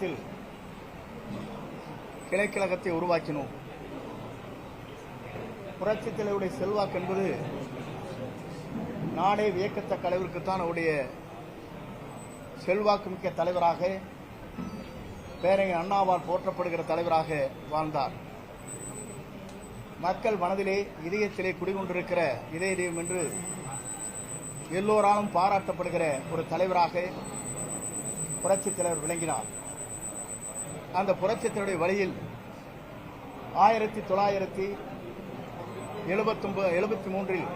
காலத்தில் கிளைக்கழகத்தை உருவாக்கினோம். புரட்சித் தலைவருடைய செல்வாக்கு என்பது நாடே வியக்கத்தக்க அளவிற்குத்தான் அவருடைய செல்வாக்கு மிக்க தலைவராக பேரறிஞர் அண்ணாவால் போற்றப்படுகிற தலைவராக வாழ்ந்தார். மக்கள் மனதிலே இதயத்திலே குடிகொண்டிருக்கிற இதய தெய்வம் என்று எல்லோராலும் பாராட்டப்படுகிற ஒரு தலைவராக புரட்சித் தலைவர் விளங்கினார். அந்த புரட்சித் வழியில் ஆயிரத்தி தொள்ளாயிரத்தி எழுபத்தொன்பது எழுபத்தி மூன்றில்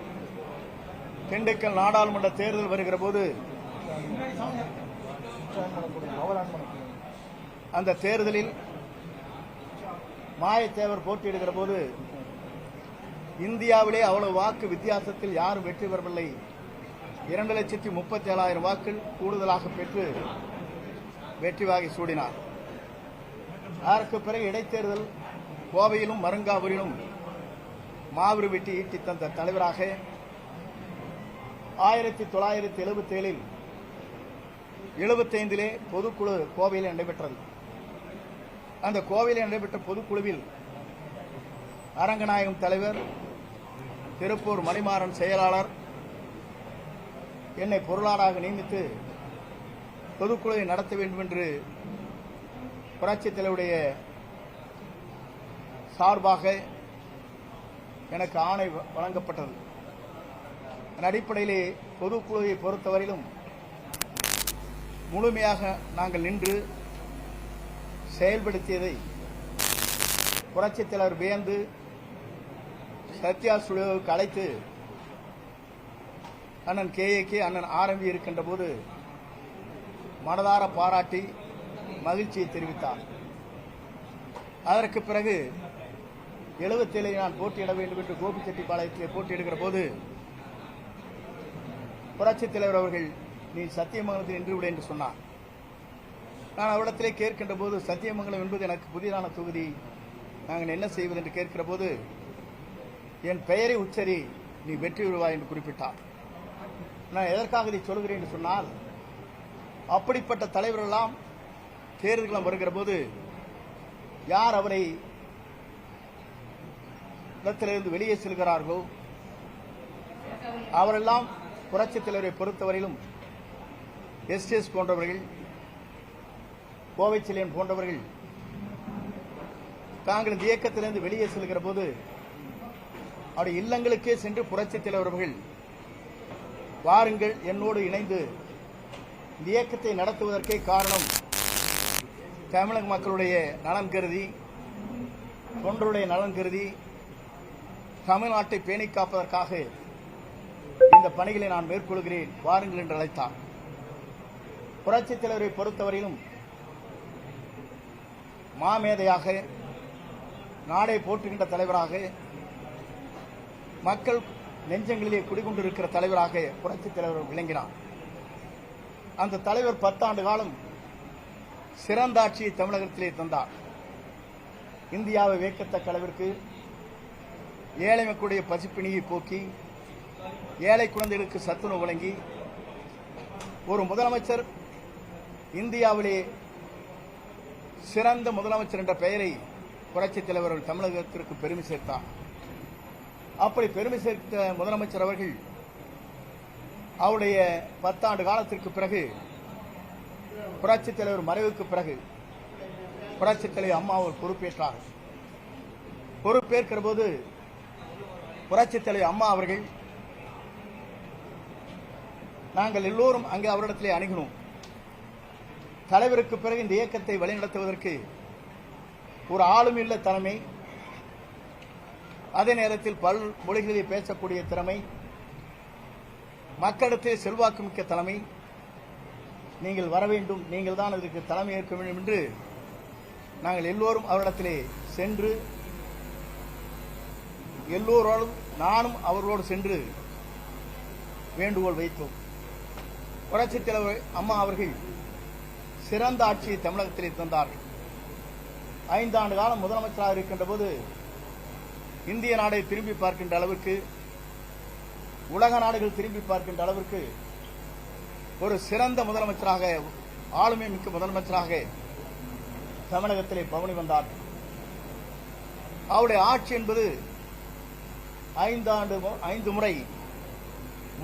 திண்டுக்கல் நாடாளுமன்ற தேர்தல் வருகிற போது அந்த தேர்தலில் மாயத்தேவர் போட்டியிடுகிற போது இந்தியாவிலே அவ்வளவு வாக்கு வித்தியாசத்தில் யாரும் வெற்றி பெறவில்லை. இரண்டு லட்சத்தி முப்பத்தி ஏழாயிரம் வாக்கள் கூடுதலாக பெற்று வெற்றி வாகி சூடினார். அதற்கு பிறகு இடைத்தேர்தல் கோவையிலும் மருங்காவூரிலும் மாவிரு வெட்டி ஈட்டி தந்த தலைவராக ஆயிரத்தி தொள்ளாயிரத்தி எழுபத்தி ஏழில் எழுபத்தைந்திலே பொதுக்குழு கோவையில் நடைபெற்றது. அந்த கோவையில் நடைபெற்ற பொதுக்குழுவில் அரங்கநாயகம் தலைவர் திருப்பூர் மணிமாறன் செயலாளர் என்னை பொருளாளராக நியமித்து பொதுக்குழுவை நடத்த வேண்டும் என்று புரட்சித் தலைவருடைய சார்பாக எனக்கு ஆணை வ- வழங்கப்பட்டது. அதன் அடிப்படையிலே பொதுக்குழுவை பொறுத்தவரையிலும் முழுமையாக நாங்கள் நின்று செயல்படுத்தியதை புரட்சித் தலைவர் வியந்து சத்யா சுழுவுக்கு அழைத்து அண்ணன் கேஏகே அண்ணன் ஆரம்பி இருக்கின்ற போது மனதார பாராட்டி மகிழ்ச்சியை தெரிவித்தார். அதற்கு பிறகு எழுபத்தேழு நான் போட்டியிட வேண்டும் என்று கோபிச்செட்டிப்பாளையத்தில் போட்டியிடுகிற போது புரட்சித் தலைவர் அவர்கள் நீ சத்தியமங்கலத்தில் நின்று விட என்று சொன்னார். நான் அவரிடத்திலே கேட்கின்ற போது சத்தியமங்கலம் என்பது எனக்கு புதிதான தொகுதி. நாங்கள் என்ன செய்வது? என்று கேட்கிற போது என் பெயரை உச்சரி நீ வெற்றி விடுவாய் என்று குறிப்பிட்டார். நான் எதற்காக இதை சொல்கிறேன்? என்று சொன்னால் அப்படிப்பட்ட தலைவரெல்லாம் தேர்தல்களம் வருகிற போது யார் அவரை இடத்திலிருந்து வெளியே செல்கிறார்களோ அவரெல்லாம் புரட்சித் தலைவரை பொறுத்தவரையிலும் எஸ்டிஎஸ் போன்றவர்கள் கோவை செல்லியன் போன்றவர்கள் தாங்கள் இந்த இயக்கத்திலிருந்து வெளியே செல்கிற போது அவருடைய இல்லங்களுக்கே சென்று புரட்சித் தலைவர்கள் அவர்கள் வாருங்கள் என்னோடு இணைந்து இந்த இயக்கத்தை நடத்துவதற்கே காரணம் தமிழக மக்களுடைய நலன் கருதி தொண்டருடைய நலன் கருதி தமிழ்நாட்டை பேணி காப்பதற்காக இந்த பணிகளை நான் மேற்கொள்கிறேன் வாருங்கள் என்று அழைத்தார். புரட்சித் தலைவரை பொறுத்தவரையிலும் மாமேதையாக நாடை போற்றுகின்ற தலைவராக மக்கள் நெஞ்சங்களிலே குடிகொண்டிருக்கிற தலைவராக புரட்சித் தலைவர் விளங்கினார். அந்த தலைவர் பத்தாண்டு காலம் சிறந்த ஆட்சியை தமிழகத்திலே தந்தார். இந்தியாவை வேக்கத்தக்க அளவிற்கு ஏழை மக்களுடைய பசிப்பிணியை போக்கி ஏழை குழந்தைகளுக்கு சத்துணவு வழங்கி ஒரு முதலமைச்சர் இந்தியாவிலே சிறந்த முதலமைச்சர் என்ற பெயரை புரட்சித் தலைவர் அவர்கள் தமிழகத்திற்கு பெருமை சேர்த்தார். அப்படி பெருமை சேர்த்த முதலமைச்சர் அவர்கள் அவருடைய பத்தாண்டு காலத்திற்கு பிறகு புரட்சித் தலைவர் மறைவுக்கு பிறகு புரட்சித் தலைவர் அம்மா அவர் பொறுப்பேற்றார் பொறுப்பேற்கிற போது புரட்சித் தலைவர் அம்மா அவர்கள் நாங்கள் எல்லோரும் அங்கே அவரிடத்திலே அணுகினோம் தலைவருக்கு பிறகு இந்த இயக்கத்தை வழிநடத்துவதற்கு ஒரு ஆளும் இல்ல தலைமை. அதே நேரத்தில் பல் மொழிகளில் பேசக்கூடிய திறமை. மக்களிடத்தில் செல்வாக்கு மிக்க தலைமை. நீங்கள் வர வேண்டும் நீங்கள் தான் அதற்கு தலைமை ஏற்க வேண்டும் என்று நாங்கள் எல்லோரும் அவரிடத்திலே சென்று எல்லோரோடும் நானும் அவர்களோடு சென்று வேண்டுகோள் வைத்தோம். புரட்சித் தலைவர் அம்மா அவர்கள் சிறந்த ஆட்சியை தமிழகத்திலே தந்தார்கள். ஐந்தாண்டு காலம் முதலமைச்சராக இருக்கின்ற போது இந்திய நாடை திரும்பி பார்க்கின்ற அளவிற்கு உலக நாடுகள் திரும்பி பார்க்கின்ற அளவிற்கு ஒரு சிறந்த முதலமைச்சராக ஆளுமை மிக்க முதலமைச்சராக தமிழகத்திலே பவனி வந்தார். அவருடைய ஆட்சி என்பது ஐந்தாண்டு ஐந்து முறை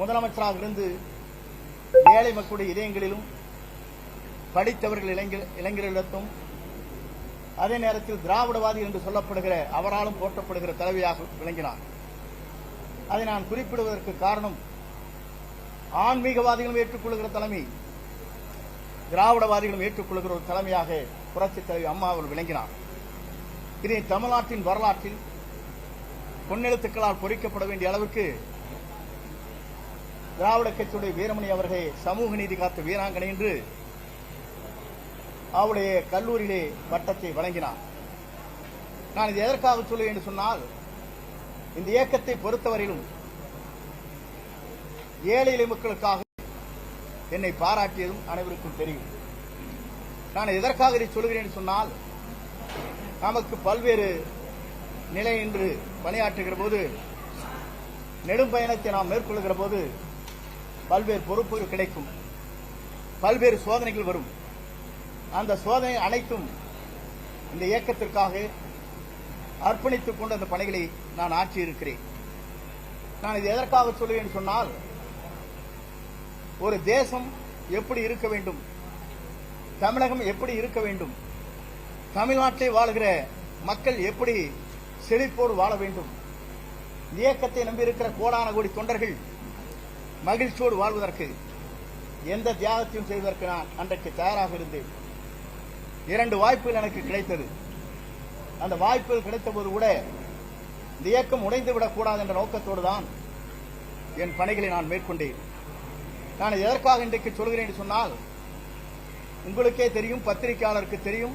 முதலமைச்சராக இருந்து ஏழை மக்களுடைய இதயங்களிலும் படித்தவர்கள் இளைஞர் இளைஞர்களிடத்தும் அதே நேரத்தில் திராவிடவாதி என்று சொல்லப்படுகிற அவராலும் போற்றப்படுகிற தலைவியாக விளங்கினார். அதை நான் குறிப்பிடுவதற்கு காரணம் ஆன்மீகவாதிகளும் ஏற்றுக்கொள்கிற தலைமை திராவிடவாதிகளும் ஏற்றுக்கொள்கிற ஒரு தலைமையாக புரட்சித் தலைவி அம்மா அவர் விளங்கினார். இதை தமிழ்நாட்டின் வரலாற்றில் பொன்னெழுத்துக்களால் பொறிக்கப்பட வேண்டிய அளவுக்கு திராவிட கட்சியுடைய வீரமணி அவர்களே சமூக நீதி காத்த வீராங்கனை என்று அவருடைய கல்லூரியிலே பட்டத்தை வழங்கினார். நான் இது எதற்காக சொல்லுவேன் என்று சொன்னால் இந்த இயக்கத்தை பொறுத்தவரையிலும் ஏழை எளிய மக்களுக்காக என்னை பாராட்டியதும் அனைவருக்கும் தெரியும். நான் எதற்காக இதை சொல்கிறேன் சொன்னால் நமக்கு பல்வேறு நிலை என்று பணியாற்றுகிற போது நெடும் பயணத்தை நாம் மேற்கொள்கிற போது பல்வேறு பொறுப்புகள் கிடைக்கும். பல்வேறு சோதனைகள் வரும். அந்த சோதனை அனைத்தும் இந்த இயக்கத்திற்காக அர்ப்பணித்துக் கொண்டு அந்த பணிகளை நான் ஆற்றியிருக்கிறேன். நான் இது எதற்காக சொல்லுவேன் சொன்னால் ஒரு தேசம் எப்படி இருக்க வேண்டும்? தமிழகம் எப்படி இருக்க வேண்டும்? தமிழ்நாட்டில் வாழுகிற மக்கள் எப்படி செழிப்போடு வாழ வேண்டும்? இயக்கத்தை நம்பியிருக்கிற கோடான கோடி தொண்டர்கள் மகிழ்ச்சியோடு வாழ்வதற்கு எந்த தியாகத்தையும் செய்வதற்கு நான் அன்றைக்கு தயாராக இருந்தேன். இரண்டு வாய்ப்புகள் எனக்கு கிடைத்தது. அந்த வாய்ப்புகள் கிடைத்த போது கூட இந்த இயக்கம் உடைந்து விடக்கூடாது என்ற நோக்கத்தோடு தான் என் பணிகளை நான் மேற்கொண்டேன். நான் எதற்காக இன்றைக்கு சொல்கிறேன் என்று சொன்னால் உங்களுக்கே தெரியும் பத்திரிகையாளருக்கு தெரியும்.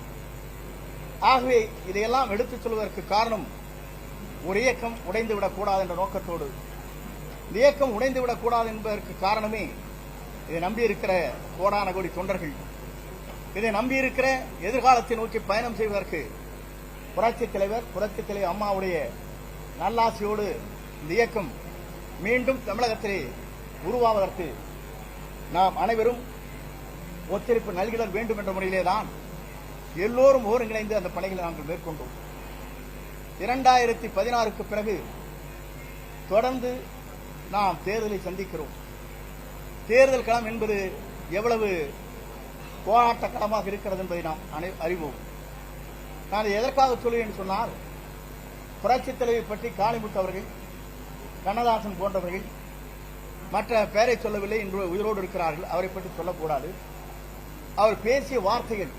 ஆகவே இதையெல்லாம் எடுத்துச் சொல்வதற்கு காரணம் ஒரு இயக்கம் உடைந்து விடக்கூடாது என்ற நோக்கத்தோடு. இந்த இயக்கம் உடைந்து விடக்கூடாது என்பதற்கு காரணமே இதை நம்பியிருக்கிற கோடான கோடி தொண்டர்கள். இதை நம்பியிருக்கிற எதிர்காலத்தை நோக்கி பயணம் செய்வதற்கு புரட்சித் தலைவர் புரட்சித் தலைவர் அம்மாவுடைய நல்லாசையோடு இந்த இயக்கம் மீண்டும் தமிழகத்திலே உருவாவதற்கு நாம் அனைவரும் ஒத்துழைப்பு நல்கிடல் வேண்டும் என்ற முறையிலேதான் எல்லோரும் ஒருங்கிணைந்து அந்த பணிகளை நாங்கள் மேற்கொண்டோம். இரண்டாயிரத்தி பதினாறுக்கு பிறகு தொடர்ந்து நாம் தேர்தலை சந்திக்கிறோம். தேர்தல் களம் என்பது எவ்வளவு போராட்ட களமாக இருக்கிறது என்பதை நாம் அனை- அறிவோம். நான் எதற்காக சொல்லுவேன் என்று சொன்னால் புரட்சித் தலைவை பற்றி காளிமுத்து அவர்கள் கண்ணதாசன் போன்றவர்கள் மற்ற பெயரை சொல்லவில்லை இன்று உயிரோடு இருக்கிறார்கள். அவரை பற்றி சொல்லக்கூடாது. அவர் பேசிய வார்த்தைகள்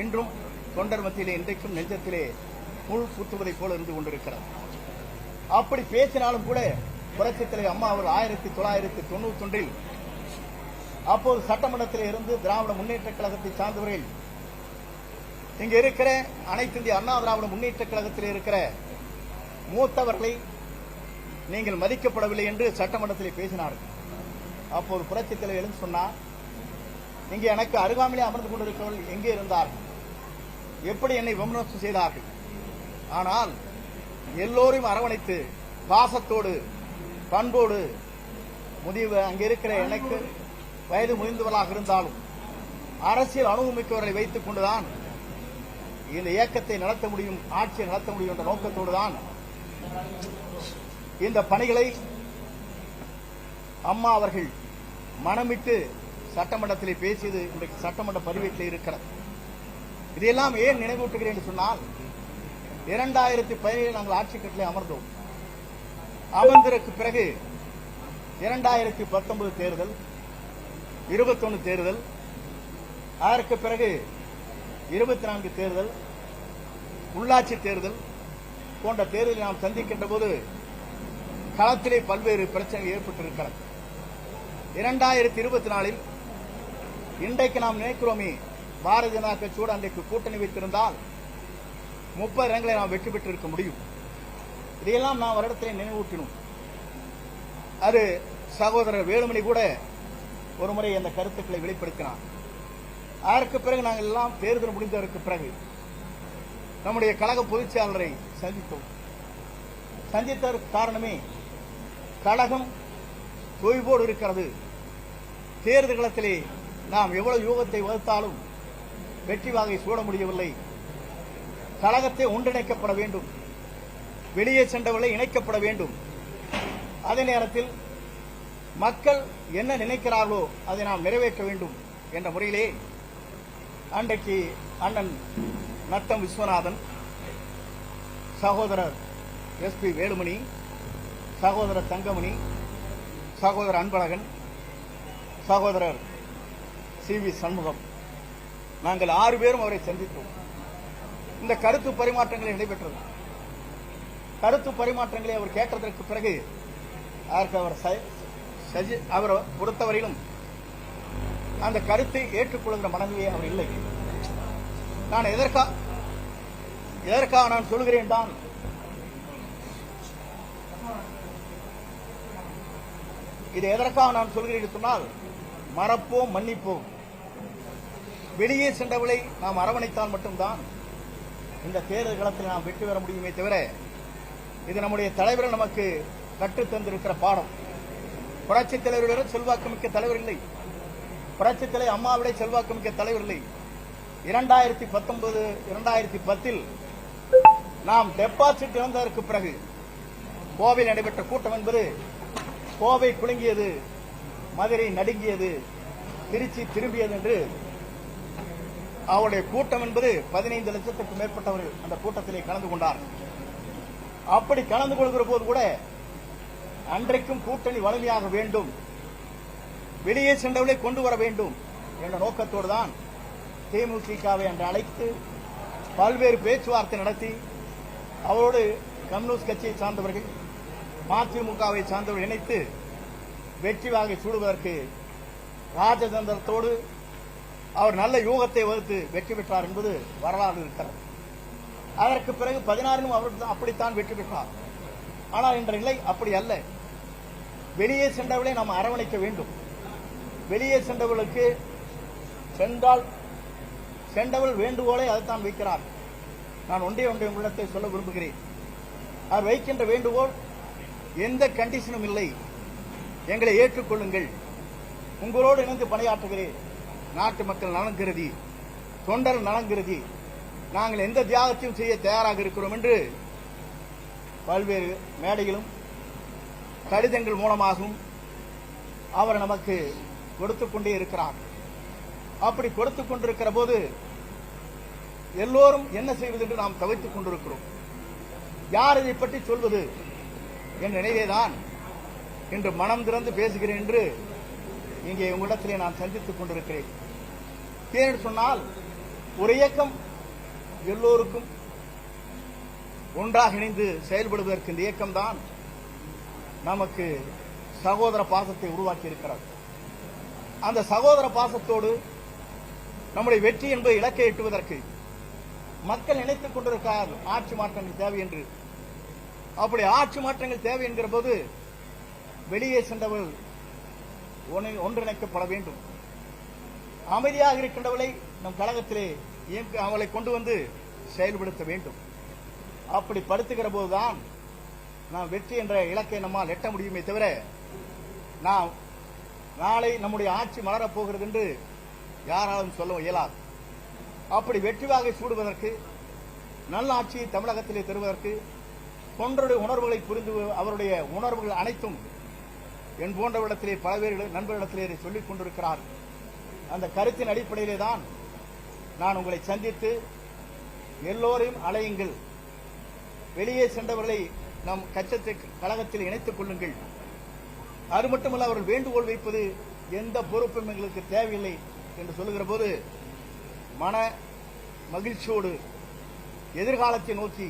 இன்றும் தொண்டர் மத்தியிலே இன்றைக்கும் நெஞ்சத்திலே முள் குத்துவதைப் போல இருந்து கொண்டிருக்கிறார் அப்படி பேசினாலும் கூட புரட்சித் தலைவர் அம்மா அவர் ஆயிரத்தி தொள்ளாயிரத்தி தொண்ணூத்தி ஒன்றில் அப்போது சட்டமன்றத்தில் இருந்து திராவிட முன்னேற்ற கழகத்தை சார்ந்தவர்கள் இங்க இருக்கிற அனைத்து இந்திய அண்ணா திராவிட முன்னேற்ற கழகத்தில் இருக்கிற மூத்தவர்களை நீங்கள் மதிக்கப்படவில்லை என்று சட்டமன்றத்தில் பேசினார்கள். அப்போது புரட்சித் தலைவர் எழுந்து சொன்னார் இங்கே எனக்கு அருகாமலே அமர்ந்து கொண்டிருக்கிறவர்கள் எங்கே இருந்தார்கள்? எப்படி என்னை விமர்சனம் செய்தார்கள்? ஆனால் எல்லோரையும் அரவணைத்து பாசத்தோடு பண்போடு முதிவு அங்கே இருக்கிற எனக்கு வயது முதிர்ந்தவர்களாக இருந்தாலும் அரசியல் அனுபவமிக்கவர்களை வைத்துக் கொண்டுதான் இந்த இயக்கத்தை நடத்த முடியும் ஆட்சியை நடத்த முடியும் என்ற நோக்கத்தோடு தான் இந்த பணிகளை அம்மா அவர்கள் மனமிட்டு சட்டமன்றத்திலே பேசியது இன்றைக்கு சட்டமன்ற பதிவேட்டில் இருக்கிறது. இதையெல்லாம் ஏன் நினைவூட்டுகிறேன் என்று சொன்னால் இரண்டாயிரத்தி பதினேழு நாங்கள் ஆட்சி கட்டிலே அமர்ந்தோம். அமர்ந்ததற்கு பிறகு இரண்டாயிரத்தி பத்தொன்பது தேர்தல் இருபத்தொன்னு தேர்தல் அதற்கு பிறகு இருபத்தி நான்கு தேர்தல் உள்ளாட்சி தேர்தல் போன்ற தேர்தலை நாம் சந்திக்கின்ற போது களத்திலே பல்வேறு பிரச்சனைகள் ஏற்பட்டிருக்கிறது. இரண்டாயிரத்தி இருபத்தி நாலில் இன்றைக்கு நாம் நினைக்கிறோமே பாரதிய ஜனதா கட்சியோடு அன்றைக்கு கூட்டணி வைத்திருந்தால் முப்பது இடங்களை நாம் வெற்றி பெற்றிருக்க முடியும். இதையெல்லாம் நாம் வருடத்திலே நினைவூட்டினோம். அது சகோதரர் வேலுமணி கூட ஒரு முறை அந்த கருத்துக்களை வெளிப்படுத்தினார். அதற்கு பிறகு நாங்கள் எல்லாம் தேர்தல் முடிந்ததற்கு பிறகு நம்முடைய கழக பொதுச்செயலரை சந்தித்தோம். சந்தித்ததற்கு காரணமே கழகம் தொய்வோடு இருக்கிறது. தேர்தல் களத்திலே நாம் எவ்வளவு யூகத்தை வகுத்தாலும் வெற்றி வாகை சூட முடியவில்லை. கழகத்தை ஒன்றிணைக்கப்பட வேண்டும். வெளியே சென்றவர்களை இணைக்கப்பட வேண்டும். அதே நேரத்தில் மக்கள் என்ன நினைக்கிறார்களோ அதை நாம் நிறைவேற்ற வேண்டும் என்ற முறையிலே அன்றைக்கு அண்ணன் நத்தம் விஸ்வநாதன் சகோதரர் எஸ் பி வேலுமணி சகோதரர் தங்கமணி சகோதரர் அன்பழகன் சகோதரர் சி. வி. சண்முகம். நாங்கள் ஆறு பேரும் அவரை சந்தித்தோம். இந்த கருத்து பரிமாற்றங்கள் நடைபெற்றது. கருத்து பரிமாற்றங்களை அவர் கேட்டதற்கு பிறகு அதற்கு அவர் ச- சஜி- அவர் பொறுத்தவரையிலும் அந்த கருத்தை ஏற்றுக்கொள்கிற மனநிலையே அவர் இல்லை. நான் எதற்கா எதற்காக நான் சொல்கிறேன் தான் இது எதற்காக நான் சொல்கிறேன் சொன்னால் மறப்போம் மன்னிப்போம். வெளியே சென்றவளை நாம் அரவணைத்தால் மட்டும்தான் இந்த தேர்தல் களத்தில் நாம் வெற்றி பெற முடியுமே தவிர இது நம்முடைய தலைவர் நமக்கு கற்றுத் தந்திருக்கிற பாடம். தலைவர்களிடம் செல்வாக்கு செல்வாக்குமிக்க தலைவர் இல்லை. புரட்சி தலைவர் அம்மாவிட செல்வாக்குமிக்க தலைவர் இல்லை. இரண்டாயிரத்தி பத்தொன்பது இரண்டாயிரத்தி பத்தில் நாம் டெபாசிட் இழந்ததற்கு பிறகு கோவையில் நடைபெற்ற கூட்டம் என்பது கோவை குலுங்கியது மதுரை நடுங்கியது திருச்சி திரும்பியது என்று அவருடைய கூட்டம் என்பது பதினைந்து லட்சத்துக்கு மேற்பட்டவர்கள் அந்த கூட்டத்திலே கலந்து கொண்டார். அப்படி கலந்து கொள்கிற போது கூட அன்றைக்கும் கூட்டணி வலிமையாக வேண்டும் வெளியே சென்றவர்களை கொண்டு வர வேண்டும் என்ற நோக்கத்தோடு தான் தேமுதிகவை அன்று அழைத்து பல்வேறு பேச்சுவார்த்தை நடத்தி அவரோடு கம்யூனிஸ்ட் கட்சியை சார்ந்தவர்கள் மதிமுகவை சார்ந்தவர்கள் இணைத்து வெற்றி வாங்கி சூடுவதற்கு ராஜதந்திரத்தோடு அவர் நல்ல யூகத்தை வகுத்து வெற்றி பெற்றார் என்பது வரலாறு இருக்கிறது. அதற்கு பிறகு பதினாறிலும் அவர் அப்படித்தான் வெற்றி பெற்றார். ஆனால் இன்ற நிலை அப்படி அல்ல. வெளியே சென்றவர்களை நாம் அரவணைக்க வேண்டும். வெளியே சென்றவர்களுக்கு சென்றால் சென்றவள் வேண்டுகோளை அதைத்தான் வைக்கிறார். நான் ஒன்றே ஒன்றை உங்களிடத்தை சொல்ல விரும்புகிறேன். அவர் வைக்கின்ற வேண்டுகோள் எந்த கண்டிஷனும் இல்லை. எங்களை ஏற்றுக்கொள்ளுங்கள். உங்களோடு இணைந்து பணியாற்றுகிறேன். நாட்டு மக்கள் நலன் கருதி தொண்டர் நலன் கருதி நாங்கள் எந்த தியாகத்தையும் செய்ய தயாராக இருக்கிறோம் என்று பல்வேறு மேடைகளும் கடிதங்கள் மூலமாகவும் அவர் நமக்கு கொடுத்துக் கொண்டே இருக்கிறார். அப்படி கொடுத்துக் கொண்டிருக்கிற போது எல்லோரும் என்ன செய்வது என்று நாம் தவித்துக் கொண்டிருக்கிறோம். யார் இதை பற்றி சொல்வது? என் நினைவேதான் இன்று மனம் திறந்து பேசுகிறேன் என்று இங்கே உங்களிடத்திலே நான் சந்தித்துக் கொண்டிருக்கிறேன். ஏன் சொன்னால் ஒரு இயக்கம் எல்லோருக்கும் ஒன்றாக இணைந்து செயல்படுவதற்கு இந்த இயக்கம்தான் நமக்கு சகோதர பாசத்தை உருவாக்கி இருக்கிறது. அந்த சகோதர பாசத்தோடு நம்முடைய வெற்றி என்பது இலக்கை எட்டுவதற்கு மக்கள் நினைத்துக் கொண்டிருக்கிறார் ஆட்சி மாற்றங்கள் தேவை என்று. அப்படி ஆட்சி மாற்றங்கள் தேவை என்கிற போது வெளியே சென்றவர்கள் ஒன்றிணைக்கப்பட வேண்டும். அமைதியாக இருக்கின்றவளை நம் கழகத்திலே அவளை கொண்டு வந்து செயல்படுத்த வேண்டும். அப்படி படுத்துகிற போதுதான் நாம் வெற்றி என்ற இலக்கை நம்மால் எட்ட முடியுமே தவிர நாம் நாளை நம்முடைய ஆட்சி மலரப் போகிறது என்று யாராலும் சொல்ல இயலாது. அப்படி வெற்றி வாகை சூடுவதற்கு நல்ல ஆட்சியை தமிழகத்திலே தருவதற்கு தொண்டருடைய உணர்வுகளை புரிந்து அவருடைய உணர்வுகள் அனைத்தும் என் போன்றவரிடத்திலே பல பேர் நண்பர்களிடத்திலே இதை சொல்லிக் கொண்டிருக்கிறார். அந்த கருத்தின் அடிப்படையிலே தான் நான் உங்களை சந்தித்து எல்லோரையும் அலையுங்கள் வெளியே சென்றவர்களை நம் கட்சத்தை கழகத்தில் இணைத்துக் கொள்ளுங்கள். அது மட்டுமல்ல அவர்கள் வேண்டுகோள் வைப்பது எந்த பொறுப்பும் எங்களுக்கு தேவையில்லை என்று சொல்லுகிற போது மன மகிழ்ச்சியோடு எதிர்காலத்தை நோக்கி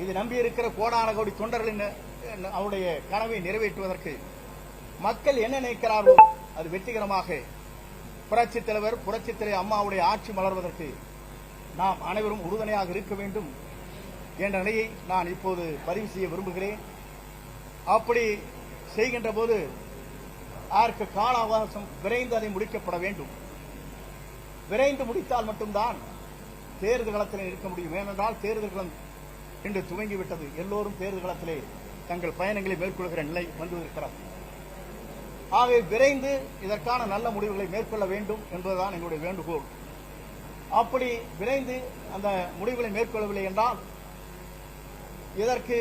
இது நம்பியிருக்கிற கோடான கோடி தொண்டர்களின் அவருடைய கனவை நிறைவேற்றுவதற்கு மக்கள் என்ன நினைக்கிறார்களோ அது வெற்றிகரமாக புரட்சித் தலைவர் புரட்சித் தலைவர் அம்மாவுடைய ஆட்சி மலர்வதற்கு நாம் அனைவரும் உறுதுணையாக இருக்க வேண்டும் என்ற நிலையை நான் இப்போது பதிவு செய்ய விரும்புகிறேன். அப்படி செய்கின்ற போது அதற்கு கால அவகாசம் விரைந்து அதை முடிக்கப்பட வேண்டும். விரைந்து முடித்தால் மட்டும்தான் தேர்தல் களத்தில் இருக்க முடியும். ஏனென்றால் தேர்தல் களம் இன்று துவங்கிவிட்டது. எல்லோரும் தேர்தல் களத்திலே தங்கள் பயணங்களை மேற்கொள்கிற நிலை வந்திருக்கிறது ஆகவே விரைந்து இதற்கான நல்ல முடிவுகளை மேற்கொள்ள வேண்டும் என்பதுதான் எங்களுடைய வேண்டுகோள். அப்படி விரைந்து அந்த முடிவுகளை மேற்கொள்ளவில்லை என்றால் இதற்கு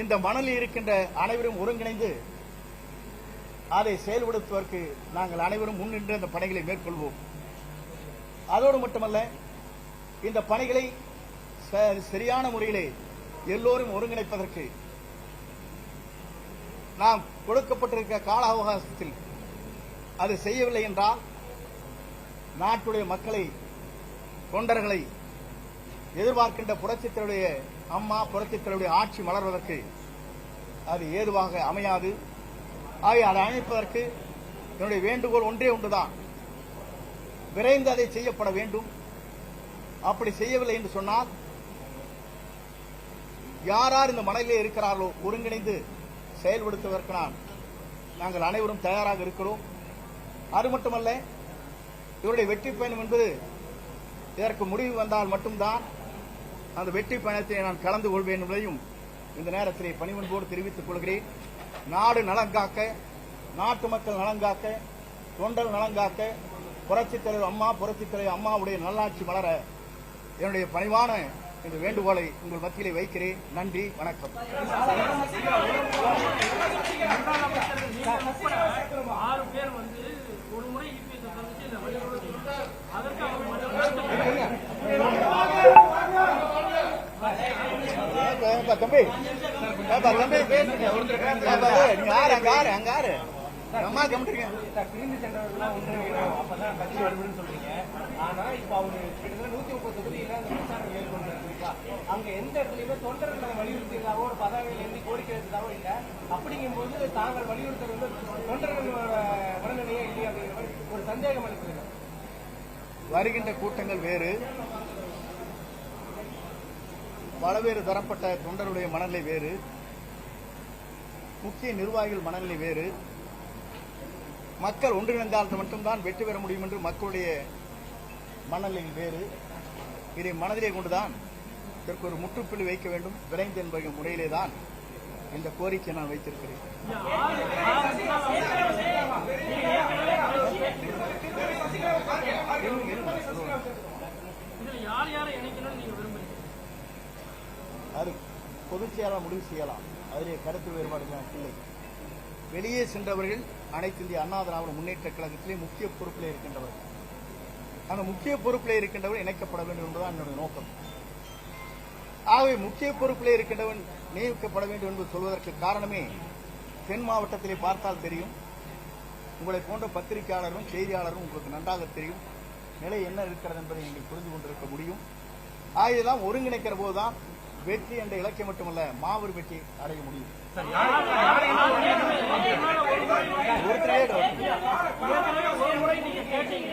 இந்த மணலில் இருக்கின்ற அனைவரும் ஒருங்கிணைந்து அதை செயல்படுத்துவதற்கு நாங்கள் அனைவரும் முன்னின்று அந்த பணிகளை மேற்கொள்வோம். அதோடு மட்டுமல்ல இந்த பணிகளை சரியான முறையிலே எல்லோரும் ஒருங்கிணைப்பதற்கு நாம் கொடுக்கப்பட்டிருக்க கால அவகாசத்தில் அது செய்யவில்லை என்றால் நாட்டுடைய மக்களை தொண்டர்களை எதிர்பார்க்கின்ற புரட்சித்தருடைய அம்மா புரட்சித்தருடைய ஆட்சி மலர்வதற்கு அது ஏதுவாக அமையாது. ஆகிய அதை அமைப்பதற்கு என்னுடைய வேண்டுகோள் ஒன்றே ஒன்றுதான். விரைந்து அதை செய்யப்பட வேண்டும். அப்படி செய்யவில்லை என்று சொன்னால் யார் யார் இந்த மணலிலே இருக்கிறார்களோ ஒருங்கிணைந்து செயல்படுத்துவதற்கு நான் நாங்கள் அனைவரும் தயாராக இருக்கிறோம். அது மட்டுமல்ல இவருடைய வெற்றி பயணம் என்பது இதற்கு முடிவு வந்தால் மட்டும்தான் அந்த வெற்றி பயணத்தை நான் கலந்து கொள்வேன் என்பதையும் இந்த நேரத்திலே பணிவன்போடு தெரிவித்துக் கொள்கிறேன். நாடு நலன் காக்க நாட்டு மக்கள் நலங்காக்க தொண்டர் நலங்காக்க புரட்சித் தலைவர் அம்மா புரட்சித் தலைவர் அம்மாவுடைய நல்லாட்சி மலர என்னுடைய பணிவான இந்த வேண்டுகோளை உங்கள் மத்தியிலே வைக்கிறேன். நன்றி வணக்கம். தம்பி. பிரிந்து அப்பதான் கட்சி வரும்னு சொல்றீங்க. ஆனா இப்ப அவங்க நூத்தி முப்பது தொகுதியில அங்க எந்த இடத்துலயுமே தொண்டர்களை வலியுறுத்தியதாவோ ஒரு பதவியில இருந்து கோரிக்கை வைத்ததாவோ இல்ல. அப்படிங்கும் போது தாங்கள் வலியுறுத்தல் வந்து தொண்டர்களோட உடனடியே இல்லையா அப்படிங்கிற மாதிரி ஒரு சந்தேகம் அளிக்கிறது. வருகின்ற கூட்டங்கள் வேறு. பலவேறு தரப்பட்ட தொண்டருடைய மனநிலை வேறு. முக்கிய நிர்வாகிகள் மனநிலை வேறு. மக்கள் ஒன்றிணைந்தால் மட்டும்தான் வெற்றி பெற முடியும் என்று மக்களுடைய மனநிலை வேறு. இதை மனதிலே கொண்டுதான் இதற்கு ஒரு முற்றுப்புள்ளி வைக்க வேண்டும். விரைந்து என்பது முறையிலே தான் இந்த கோரிக்கை நான் வைத்திருக்கிறேன். அது பொதுச் செயலாளர் முடிவு செய்யலாம். அதிலே கருத்து வேறுபாடு இல்லை. வெளியே சென்றவர்கள் அனைத்து இந்திய அண்ணா திராவிட முன்னேற்ற கழகத்திலே முக்கிய பொறுப்பிலே இருக்கின்றவர்கள். அந்த முக்கிய பொறுப்பிலே இருக்கின்றவர் இணைக்கப்பட வேண்டும் என்பதுதான் என்னுடைய நோக்கம். ஆகவே முக்கிய பொறுப்பிலே இருக்கின்றவன் நியமிக்கப்பட வேண்டும் என்று சொல்வதற்கு காரணமே தென் மாவட்டத்திலே பார்த்தால் தெரியும். உங்களை போன்ற பத்திரிகையாளரும் செய்தியாளரும் உங்களுக்கு நன்றாக தெரியும். நிலை என்ன இருக்கிறது என்பதை நீங்கள் புரிந்து கொண்டிருக்க முடியும். ஆகியதெல்லாம் ஒருங்கிணைக்கிற போதுதான் வெற்றி என்ற இலக்கியம் மட்டுமல்ல மாபெரும் வெற்றி அடைய முடியும். ஒருத்தரே doubt இல்லை. ஏற்கனவே ஒரு முறை நீங்க கேட்டீங்க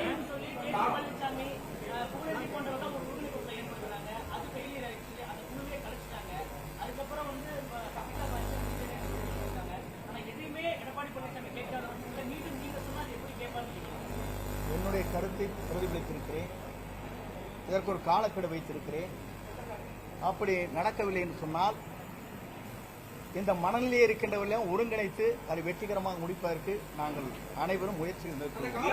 என்னுடைய கருத்தை பிரதிபலித்திருக்கிறேன். இதற்கு ஒரு காலக்கெடு வைத்திருக்கிறேன். அப்படி நடக்கவில்லை என்று சொன்னால் இந்த மனநிலையே இருக்கின்றவர்களையும் ஒருங்கிணைத்து அதை வெற்றிகரமாக முடிப்பதற்கு நாங்கள் அனைவரும் முயற்சி மேற்கொள்வோம்.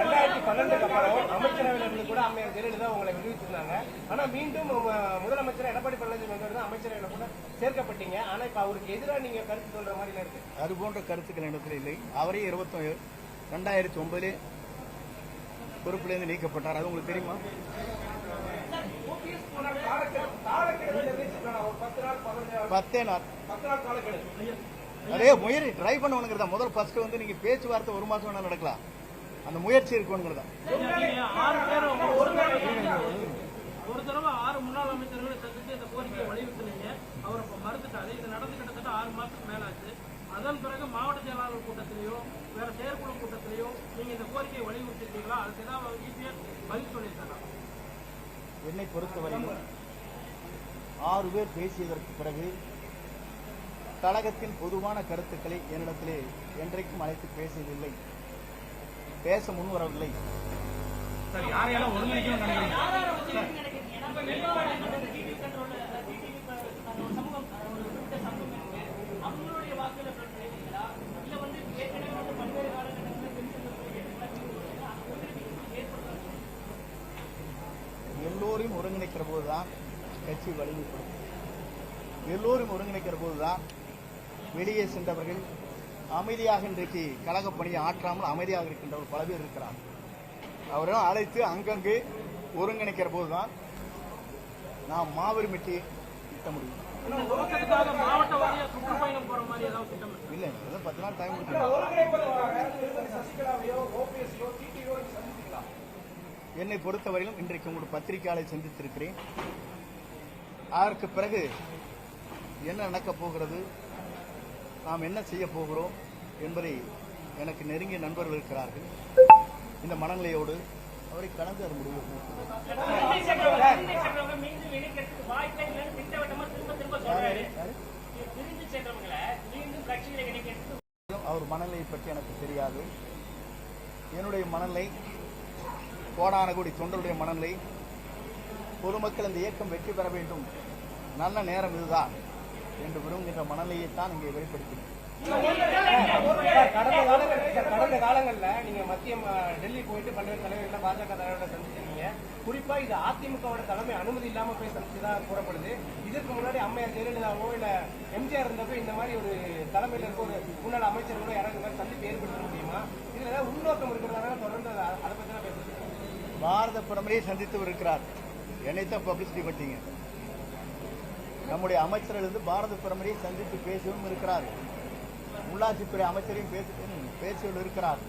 ரெண்டாயிரத்தி பன்னெண்டுக்கு அப்புறம் அமைச்சரவையில இருந்து கூட அம்மையார் ஜெயலலிதா உங்களை விடுவிச்சிருந்தாங்க. ஆனா மீண்டும் முதலமைச்சர் எடப்பாடி பழனிசாமி அமைச்சரவையில கூட சேர்க்கப்பட்டீங்க. ஆனா இப்ப அவருக்கு எதிராக நீங்க கருத்து சொல்ற மாதிரி இருக்கு. அது போன்ற கருத்துக்கள் இடத்தில் இல்லை. அவரே இருபத்தி ரெண்டாயிரத்தி ஒன்பதிலே பொறுப்பிலிருந்து நீக்கப்பட்டார். அது உங்களுக்கு தெரியுமா? பத்து நாள் அதே முயற்சி ட்ரை பண்ணுவனுங்கிறதா? முதல் ஃபர்ஸ்ட் வந்து நீங்க பேச்சுவார்த்தை ஒரு மாசம் வேணா நடக்கலாம். அந்த முயற்சி இருக்கணுங்கிறதா ஒரு தடவை ஆறு முன்னாள் அமைச்சர்களை சந்தித்து இந்த கோரிக்கையை வலியுறுத்தினீங்க. அவர் இப்ப மறுத்துட்டாரு இது நடந்து கிட்டத்தட்ட ஆறு மாசத்துக்கு மேல ஆச்சு அதன் பிறகு மாவட்ட செயலாளர் கூட்டத்திலேயோ வேற செயற்குழு கூட்டத்திலேயோ நீங்க இந்த கோரிக்கையை வலியுறுத்திருக்கீங்களா அதுக்கு ஏதாவது ஈஸியா பதில் சொல்லியிருக்காங்க என்னை பொறுத்தவரையிலும் ஆறு பேர் பேசியதற்கு பிறகு கழகத்தின் பொதுவான கருத்துக்களை என்னிடத்திலே என்றைக்கும் அழைத்து பேசியதில்லை. பேச முன்வரவில்லை எல்லோரையும் ஒருங்கிணைக்கிற போதுதான் கட்சி வலிமைப்படும் எல்லோரும் ஒருங்கிணைக்கிற போதுதான் வெளியே சென்றவர்கள் அமைதியாக இன்றைக்கு கழகப் பணியை ஆற்றாமல் அமைதியாக இருக்கின்றவர் பல பேர் இருக்கிறார் அவரெல்லாம் அழைத்து அங்கங்கு ஒருங்கிணைக்கிற போதுதான் நாம் மாபெரும் வெற்றி திட்ட முடியும்? இல்லை பத்து நாள் டைம் என்னை பொறுத்தவரையிலும் இன்றைக்கு உங்கள் பத்திரிகையாளை சந்தித்திருக்கிறேன். அதற்கு பிறகு என்ன நடக்கப் போகிறது? நாம் என்ன செய்ய போகிறோம் என்பதை எனக்கு நெருங்கிய நண்பர்கள் இருக்கிறார்கள். இந்த மனநிலையோடு அவரை கடந்து அது முடிவு அவர் மனநிலையை பற்றி எனக்கு தெரியாது. என்னுடைய மனநிலை கோடான கோடி தொண்டருடைய மனநிலை பொதுமக்கள் இந்த இயக்கம் வெற்றி பெற வேண்டும். நல்ல நேரம் இதுதான் என்று விரும்புகின்ற மனநிலையைத்தான் இங்கே வெளிப்படுத்தினேன். கடந்த காலங்கள்ல நீங்க மத்திய டெல்லி போயிட்டு பல்வேறு தலைவர்களை பாஜக தலைவர்களை சந்திச்சிருக்கீங்க. குறிப்பா இது அதிமுகவோட தலைமை அனுமதி இல்லாம போய் சந்திச்சதா கூறப்படுது. இதற்கு முன்னாடி அம்மையார் ஜெயலலிதாவோ இல்ல எம்ஜிஆர் இருந்தப்போ இந்த மாதிரி ஒரு தலைமையில இருக்க ஒரு முன்னாள் அமைச்சர்களோ யாராவது இந்த மாதிரி சந்திப்பு ஏற்படுத்த முடியுமா? இதுல ஏதாவது உள்நோக்கம் இருக்கிறதால தொடர்ந்து அதை பத்தி தான் பேசுறேன் பாரத பிரதமரையே சந்தித்து இருக்கிறார். என்னைத்தான் பப்ளிசிட்டி பட்டீங்க நம்முடைய அமைச்சர்கள் இருந்து பாரத பிரதமரையை சந்தித்து பேசவும் இருக்கிறார் உள்ளாட்சித்துறை அமைச்சரையும் பேசி பேசியும் இருக்கிறார்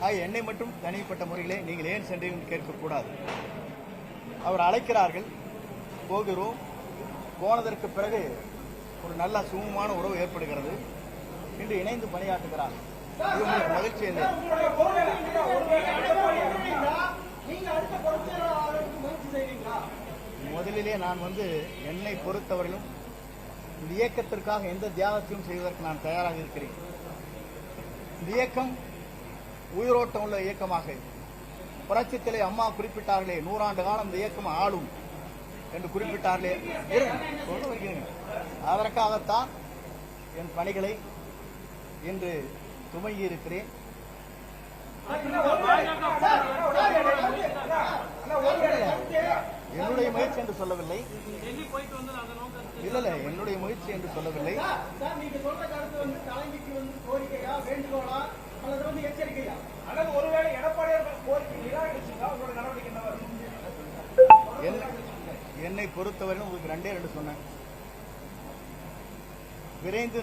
ஆக என்னை மட்டும் தனிப்பட்ட முறையிலே நீங்கள் ஏன் சென்றீர்கள் கேட்கக்கூடாது அவர் அழைக்கிறார்கள் போகிறோம் போனதற்கு பிறகு ஒரு நல்ல சுமூகமான உறவு ஏற்படுகிறது இன்று இணைந்து பணியாற்றுகிறார் இது உங்களுக்கு மகிழ்ச்சி இல்லை முதலிலே நான் வந்து என்னை பொறுத்தவரையிலும் இந்த இயக்கத்திற்காக எந்த தியாகத்தையும் செய்வதற்கு நான் தயாராக இருக்கிறேன். இந்த இயக்கம் உயிரோட்டம் உள்ள இயக்கமாக. புரட்சித்திலே அம்மா குறிப்பிட்டார்களே நூறாண்டு காலம் இந்த இயக்கம் ஆளும் என்று குறிப்பிட்டார்களே. அதற்காகத்தான் என் பணிகளை இன்று துவங்கி இருக்கிறேன். என்னுடைய முயற்சி என்று சொல்லவில்லை. ஒருவேளை எடப்பாடியார் கோரிக்கை நிராகரிச்சுட்டா உங்களோட நடவடிக்கை என்ன வரும்? என்ன- என்னை பொறுத்தவரையிலும் உங்களுக்கு ரெண்டே ரெண்டு சொன்னேன். விரைந்து